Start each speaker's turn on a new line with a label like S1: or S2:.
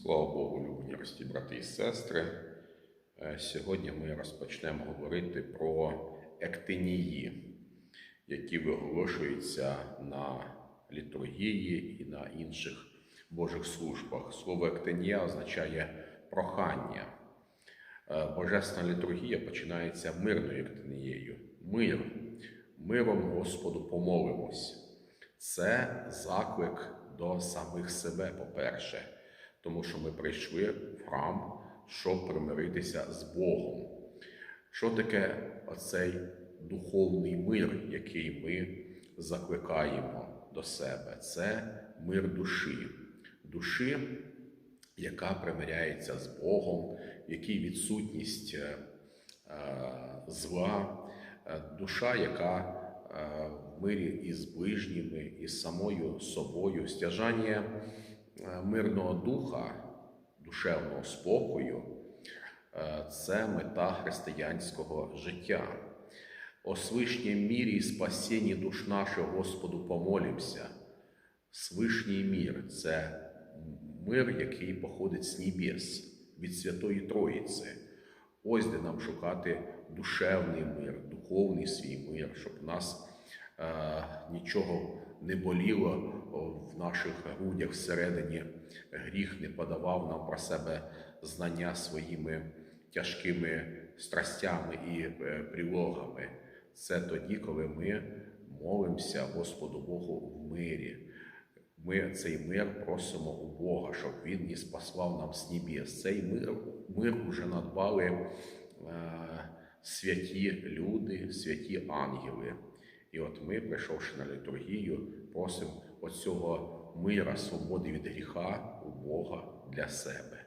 S1: Слава Богу, любні рості брати і сестри. Е, Сьогодні ми розпочнемо говорити про ектинії, які виголошуються на літургії і на інших Божих службах. Слово ектинія означає прохання. Е, Божественна літургія починається мирною ектинією. Мир. Миром Господу помолимось. Це заклик до самих себе, по-перше, тому що ми прийшли в храм, щоб примиритися з Богом. Що таке оцей духовний мир, який ми закликаємо до себе? Це мир душі, душі, яка примиряється з Богом, якій відсутність е, е, зла, е, душа, яка в мирі із ближніми, із самою собою, стяжання мирного духа, душевного спокою е, це мета християнського життя. О свишній мірі і спасінні душ наших Господу помолімся. Свишній мір це мир, який походить з небес, від Святої Троїці. Ось де нам шукати душевний мир, духовний свій мир, щоб нас е, нічого не боліло в наших грудях всередині, гріх не подавав нам про себе знання своїми тяжкими страстями і е, прилогами. Це тоді, коли ми молимося Господу Богу в мирі. Ми цей мир просимо у Бога, щоб Він не спаслав нам з небес. Цей мир, мир уже надбали е, святі люди, святі ангели. І от ми, прийшовши на літургію, просимо оцього мира, свободи від гріха у Бога для себе.